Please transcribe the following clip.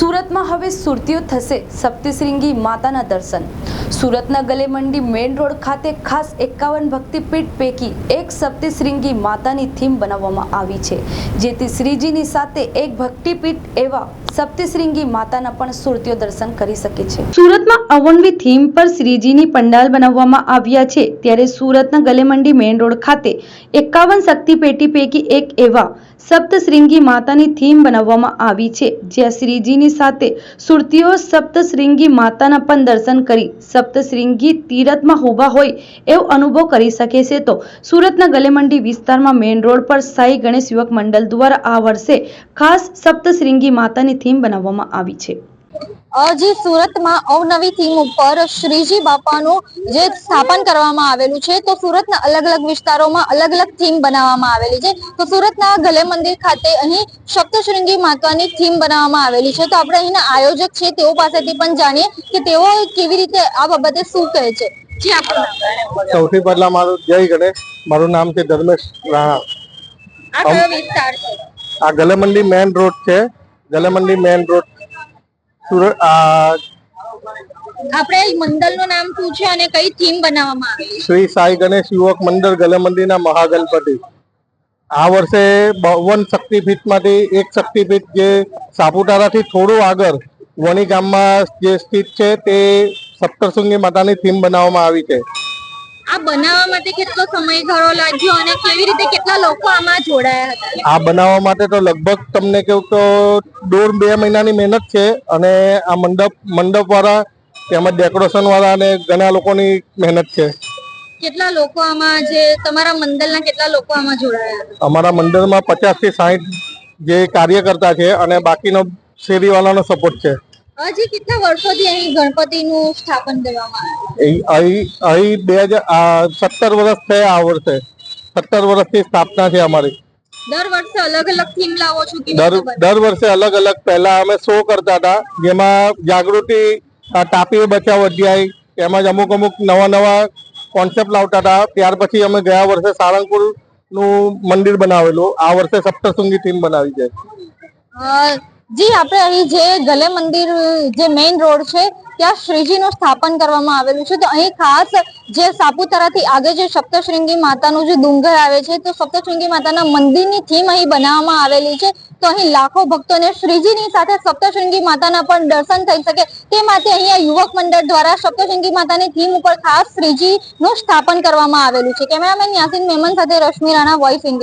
સુરતમાં હવે સુરતીઓ થશે સપ્તશૃંગી માતાના દર્શન. સુરતના ગલેમંડી મેઇન રોડ ખાતે ખાસ એકાવન ભક્તિપીઠ પૈકી એક સપ્તશૃંગી માતાની થીમ બનાવવામાં આવી છે, જેથી શ્રીજીની સાથે એક ભક્તિપીઠ એવા સપ્તશૃંગી માતાના પણ સુરતીઓ દર્શન કરી શકે છે. સુરતમાં અવનવી થીમ પર શ્રીજીની પંડાલ બનાવવામાં આવ્યા છે, ત્યારે સુરતના ગલેમંડી મેઇન રોડ ખાતે એકાવન શક્તિપેટી પૈકી એક એવા સપ્તશૃંગી માતાની થીમ બનાવવામાં આવી છે. જ્યાં શ્રીજીની સાથે સુરતીઓ સપ્તશૃંગી માતાના પણ દર્શન કરી સપ્તશૃંગી તીરથમાં ઊભા હોય એવો અનુભવ કરી શકે છે. તો સુરતના ગલેમંડી વિસ્તારમાં મેઇન રોડ પર સાઈ ગણેશ યુવક મંડળ દ્વારા આ વર્ષે ખાસ સપ્તશૃંગી માતાની થીમ બનાવવામાં આવી છે. હજી સુરતમાં અવનવી થીમ ઉપર શ્રીજી બાપાનું જે સ્થાપન કરવામાં આવેલું છે તો સુરતના અલગ અલગ વિસ્તારોમાં અલગ અલગ થીમ બનાવવામાં આવેલી છે. તો સુરતના ગલે મંદિર ખાતે અહીં સપ્તશૃંગી માતાની થીમ બનાવવામાં આવેલી છે. તો આપણે અહીંના આયોજક છે તેઓ પાસેથી પણ જાણીએ કે તેઓ કેવી રીતે આ બાબતે શું કહે છે. જી આપણું સૌથી પહેલા મારું જય ગણેશ. મારું નામ છે ધર્મેશ રાણા. આ ગલે ગલેમંડી મેન રોડ છે. ગલેમંડી મેન રોડ આપણે મંડળનું નામ શું છે અને કઈ થીમ બનાવવામાં આવી શ્રી સાઈ ગણેશ યુવક મંડળ ગલેમંડીના મહાગણપતિ. આ વર્ષે બાવન શક્તિપીઠમાંથી એક શક્તિપીઠ જે સાપુતારાથી થોડું આગળ વણી ગામમાં જે સ્થિત છે તે સપ્તરસુંગી માતાની થીમ બનાવવામાં આવી છે. આ બનાવવા માટે કેટલો સમયગાળો લાગ્યો અને કેવી રીતે કેટલા લોકો આમાં જોડાયા હતા? આ બનાવવા માટે તો લગભગ તમને કેવું તો દોઢ બે મહિનાની મહેનત છે અને આ મંડપ મંડપ વાળા તેમજ ડેકોરેશન વાળા અને ઘણા લોકોની મહેનત છે. કેટલા લોકો આમાં જે તમારા મંડળના કેટલા લોકો આમાં જોડાયા હતા? અમારા મંડળમાં પચાસથી સાહીઠ જે કાર્યકર્તા છે અને બાકીનો શેરીવાળાનો સપોર્ટ છે. હજી કેટલા વર્ષોથી અહીં ગણપતિનું સ્થાપન કરવામાં આવ્યું? એ અહીં બે હજાર સત્તર વર્ષ થયા આ વર્ષે. સત્તર વર્ષથી સ્થાપના છે અમારી. દર વર્ષે અલગ અલગ થીમ લાવો છો દર વર્ષે અલગ અલગ. પહેલા અમે શો કરતા હતા જેમાં જાગૃતિ તાપી બચાવ અધ્યાય તેમજ અમુક અમુક નવા નવા કોન્સેપ્ટ લાવતા હતા. ત્યાર પછી અમે ગયા વર્ષે સારંગપુરનું મંદિર બનાવેલું. આ વર્ષે સપ્તશૃંગી થીમ બનાવી છે. જી, આપણે અહીં જે ગલે મંદિર, જે મેઇન રોડ છે, ત્યાં શ્રીજીનું સ્થાપન કરવામાં આવેલું છે. તો અહીં ખાસ જે સાપુતારાથી આગળ જે સપ્તશૃંગી માતાનું જે ડુંગર આવે છે, તો સપ્તશૃંગી માતાના મંદિરની થીમ અહીં બનાવવામાં આવેલી છે. તો અહીં લાખો ભક્તોને શ્રીજીની સાથે સપ્તશૃંગી માતાના પણ દર્શન થઈ શકે. તે માટે અહીંયા યુવક મંડળ દ્વારા સપ્તશૃંગી માતાની થીમ ઉપર ખાસ શ્રીજીનું સ્થાપન કરવામાં આવેલું છે. કેમેરામેન યાસીન મેમન સાથે રશ્મિ રાણા વોઇસ ઇન્ડિયા